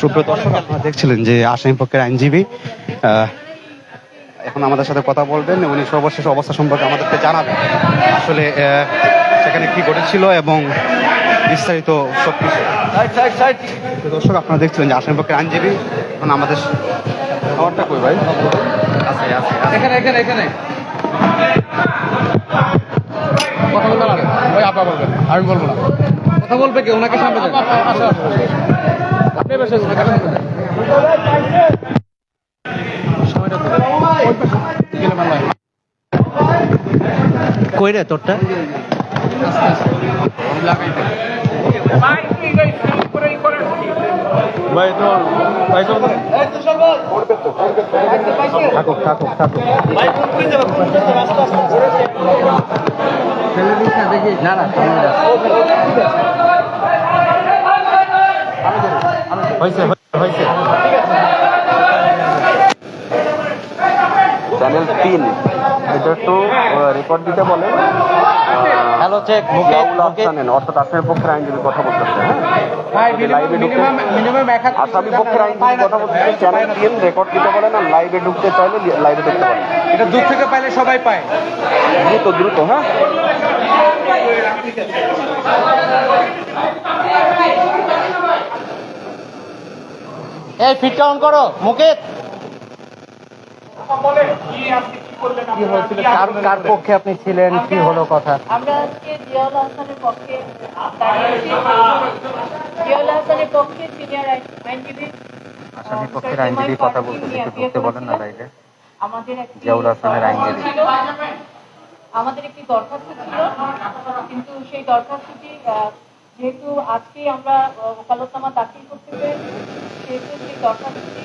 সুপ্রিয় দর্শক আপনারা দেখছিলেন যে আসামি পক্ষের আইনজীবী এখন আমাদের সাথে কথা বলবেন। উনি সর্বশেষ অবস্থা সম্পর্কে আমাদেরকে জানাবেন। আসলে সেখানে কি ঘটেছিল এবং বিস্তারিত সব কিছু দর্শক আপনারা দেখছিলেন যে আসামি পক্ষের আইনজীবী এখন আমাদের খাবারটা কই ভাই? আছে আছে আছে। এখানে এখানে এখানে। কথা আপা বলবেন আমি বলব না। কথা বলবে কি? ওনাকে সামনে তো-। কই রে তোরটা আস্তে আস্তে। লাগাই দেন। থাকুক থাকুক থাকুক না না হয়েছে হয়েছে চ্যানেল তিন এটা একটু রেকর্ড দিতে বলেন। হ্যালো চেক মুখে আহসানের অর্থাৎ আসামি পক্ষের আইনজীবী কথা বলতেছে হ্যাঁ? লাইভে ঢুকতে আসামি পক্ষের আইনজীবী কথা বলতেছে চ্যানেল তিন রেকর্ড দিতে বলেন আর লাইভে ঢুকতে চাইলে লাইভে ঢুকতে পারেন এটা দূর থেকে পাইলে সবাই পায়। দ্রুত দ্রুত হ্যাঁ? এই ফিট ডাউন করো মুখে কি হয়েছিল? কার কার পক্ষে আপনি ছিলেন? কি হলো কথা? আমরা আজকে জিয়াউল হাসানের পক্ষে জিয়াউল হাসানের পক্ষে সিনিয়র আইনজীবী আসামি পক্ষের আইনজীবী কথা একটু ঢুকতে বলেন না আমাদের একটি জিয়াউল হাসানের আইনজীবী। আমাদের একটি দরখাস্ত ছিল কিন্তু সেই দরখাস্তটি আহ, যেহেতু আজকে আমরা ওকালতনামা দাখিল করতে পেরেছি সেহেতু সেই দরখাস্তটি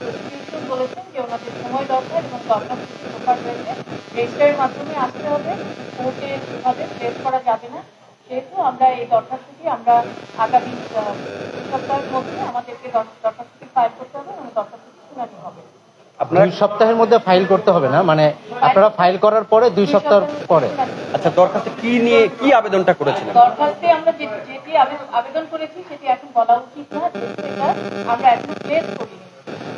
প্রসিকিউশন বলেছেন যে ওনাদের সময় দরকার এবং দরখাস্তটি প্রকাশ হয়েছে রেজিস্টারের মাধ্যমে আসতে হবে কোর্টে এভাবে প্লেস করা যাবে না। সেহেতু আমরা এই দরখাস্তটি আমরা আগামী দুই সপ্তাহের মধ্যে আমাদেরকে দর- দরখাস্তটি ফাইল করতে হবে এবং দরখাস্তটি শুনানি হবে। দুই সপ্তাহের মধ্যে ফাইল করতে হবে না? মানে আপনারা ফাইল করার পরে দুই সপ্তাহ পরে। আচ্ছা দরখাস্তে কি নিয়ে কি আবেদনটা করেছিলেন? দরখাস্তে আমরা যেটি আবেদন করেছি সেটি এখন বলা উচিত না সেটা আমরা এখন প্লেস করিনি।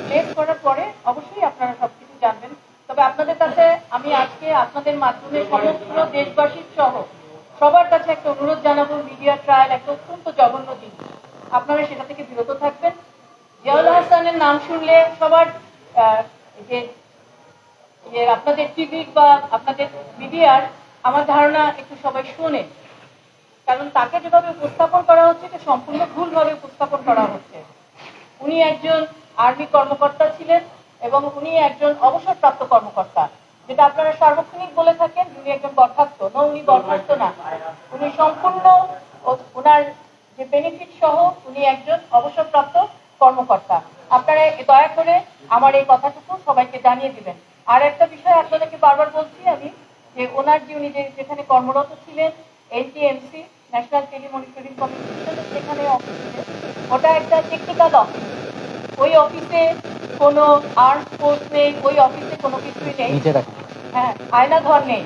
প্লেস করার পরে অবশ্যই আপনারা সবকিছু জানবেন। তবে আপনাদের কাছে আমি আজকে আপনাদের মাধ্যমে সমগ্র দেশবাসীর সহ সবার কাছে একটা অনুরোধ জানাব, মিডিয়া ট্রায়াল একটা অত্যন্ত জঘন্য জিনিস আপনারা সেটা থেকে বিরত থাকবেন। জিয়াউল হাসানের নাম শুনলে সবার যে আপনাদের টিভি বা আপনাদের মিডিয়ার আমার ধারণা একটু সবাই শোনে। কারণ তাকে যেভাবে উপস্থাপন করা হচ্ছে, এটা সম্পূর্ণ ভুলভাবে উপস্থাপন করা হচ্ছে। উনি একজন আর্মি কর্মকর্তা ছিলেন এবং উনি একজন অবসরপ্রাপ্ত কর্মকর্তা। যেটা আপনারা সার্বক্ষণিক বলে থাকেন, উনি একজন বরখাস্ত। না, উনি বরখাস্ত না। উনি সম্পূর্ণ ওনার যে বেনিফিট সহ উনি একজন অবসরপ্রাপ্ত কর্মকর্তা। আপনারা দয়া করে আমার এই কথাটুকু সবাইকে জানিয়ে দিবেন। আর একটা যে ওনার যে উনি যেখানে কর্মরত ছিলেন এনটিএমসি ন্যাশনাল টেলিমনিটরিং কমিশন সেখানে অফিস ওটা একটা টেকনিক্যাল অফিস ওই অফিসে কোনো আর্ম ফোর্স নেই ওই অফিসে কোনো কিছুই নেই। হ্যাঁ আয়না ঘর নেই।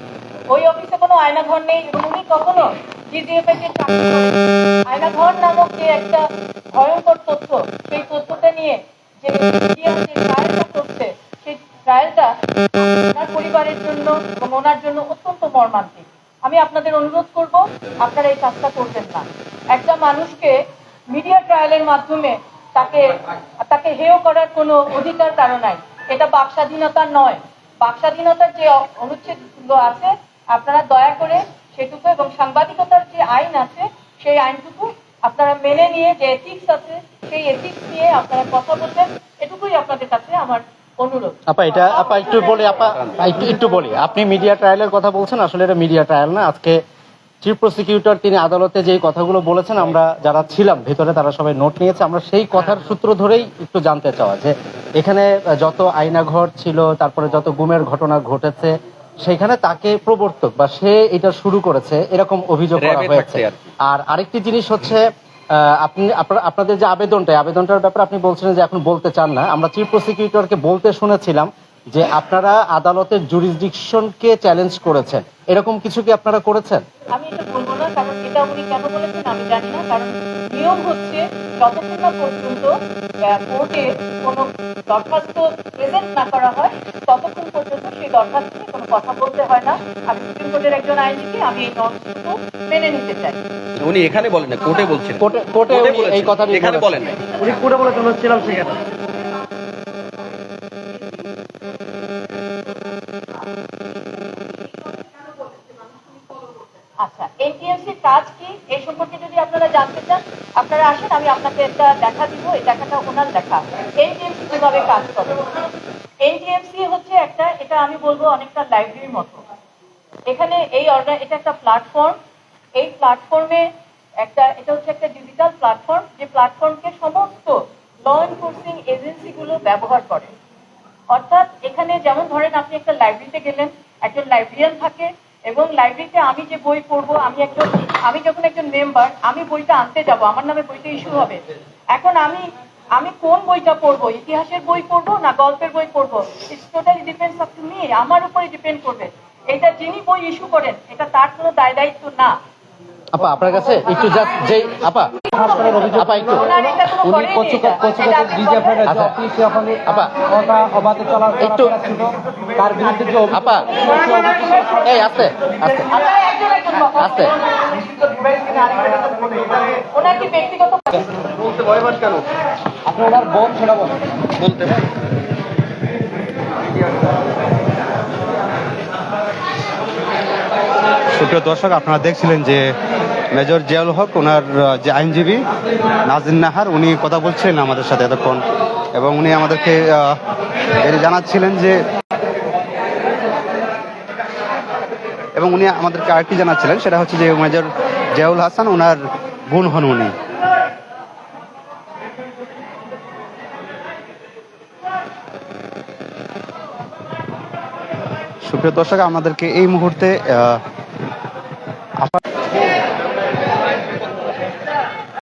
ওই অফিসে কোনো আয়না ঘর নেই। এবং উনি কখনো জিজিএফ এর যে চাকরি আয়না ঘর নামক যে একটা ভয়ঙ্কর তথ্য সেই তথ্যটা নিয়ে যে ট্রায়ালটা করছে সেই ট্রায়ালটা পরিবারের জন্য এবং ওনার জন্য অত্যন্ত মর্মান্তিক। আমি আপনাদের অনুরোধ করব, আপনারা এই কাজটা করবেন না। একটা মানুষকে মিডিয়া ট্রায়ালের মাধ্যমে তাকে তাকে হেয় করার কোনো অধিকার কারও নাই। এটা বাক স্বাধীনতা নয়। বাক স্বাধীনতার যে অনুচ্ছেদগুলো আছে, আপনারা দয়া করে সেটুকু এবং সাংবাদিকতার যে আইন আছে, সেই আইনটুকু আপনারা মেনে নিয়ে যে এথিক্স আছে, সেই এথিক্স নিয়ে আপনারা কথা বলবেন, এটুকুই আপনাদের কাছে আমার আপা এটা আপা একটু বলি আপা একটু একটু বলি। আপনি মিডিয়া ট্রায়ালের কথা বলছেন আসলে এটা মিডিয়া ট্রায়াল না। আজকে চিফ প্রসিকিউটর তিনি আদালতে যেই কথাগুলো বলেছেন আমরা যারা ছিলাম ভেতরে তারা সবাই নোট নিয়েছে আমরা সেই কথার সূত্র ধরেই একটু জানতে চাওয়া যে এখানে যত আয়নাঘর ছিল তারপরে যত গুমের ঘটনা ঘটেছে সেখানে তাকে প্রবর্তক বা সে এটা শুরু করেছে এরকম অভিযোগ করা হয়েছে। আর আরেকটি জিনিস হচ্ছে আপনি আপনাদের যে আবেদনটা আবেদনটার ব্যাপারে আপনি বলছিলেন যে এখন বলতে চান না। আমরা চিফ প্রসিকিউটরকে বলতে শুনেছিলাম যে আপনারা আদালতের জুরিসডিকশনকে চ্যালেঞ্জ করেছেন। এরকম কিছু কি আপনারা করেছেন? আমি এটা বলব না কারণ এটা উনি কেন বলেছেন আমি জানি না কারণ নিয়ম হচ্ছে যতক্ষণ না পর্যন্ত কোর্টে কোনো দরখাস্ত প্রেজেন্ট না করা হয় ততক্ষণ পর্যন্ত সেই দরখাস্ত নিয়ে কোনো কথা বলতে হয় না। আমি সুপ্রিম কোর্টের একজন আইনজীবী আমি এই নর্মটুকু মেনে নিতে চাই। উনি এখানে বলেন না কোর্টে বলছেন। কোর্টে কোর্টে এই কথাটি এখানে বলেন উনি কোর্টে বলে জন্য ছিলাম সেখানে। আচ্ছা এনটিএমসির কাজ কি? এই সম্পর্কে যদি আপনারা জানতে চান, আপনারা আসেন, আমি আপনাকে একটা দেখা দিব দেখাটা ওনার দেখা। এনটিএমসি একটা, এটা আমি বলব লাইব্রেরির মতো। এখানে এই এটা একটা প্ল্যাটফর্ম এই প্ল্যাটফর্মে একটা, এটা হচ্ছে একটা ডিজিটাল প্ল্যাটফর্ম যে প্ল্যাটফর্মকে সমস্ত ল এনফোর্সিং এজেন্সিগুলো ব্যবহার করে। অর্থাৎ এখানে যেমন ধরেন, আপনি একটা লাইব্রেরিতে গেলেন, একজন লাইব্রেরিয়ান থাকে এবং লাইব্রেরিতে আমি যে বই পড়ব, আমি একজন, আমি যখন একজন মেম্বার আমি বইটা আনতে যাব, আমার নামে বইটা ইস্যু হবে। এখন আমি আমি কোন বইটা পড়ব? ইতিহাসের বই পড়ব না গল্পের বই পড়ব? It's totally depends of to me আমার উপরে ডিপেন্ড করবে। এটা যিনি বই ইস্যু করেন, এটা তার কোনো দায় দায়িত্ব না। আপা, আপনার কাছে একটু জাস্ট যেই, আপা আপা একটু উনি। আচ্ছা আপা একটু আপা। এই আস্তে আস্তে। আপনারা একজন একজন কথা। ওনার কি ব্যক্তিগত আপনার বোন সেটা বলেন। বলতে সুপ্রিয় দর্শক আপনারা দেখছিলেন যে মেজর জিয়াউল হক ওনার যে আইনজীবী নাজিন নাহার, উনি কথা বলছিলেন আমাদের সাথে এতক্ষণ এবং উনি আমাদেরকে এটি জানাচ্ছিলেন যে এবং উনি আমাদেরকে আরেকটি জানাচ্ছিলেন, সেটা হচ্ছে যে মেজর জিয়াউল হাসান ওনার গুণ হন উনি। সুপ্রিয় দর্শক, আমাদেরকে এই মুহূর্তে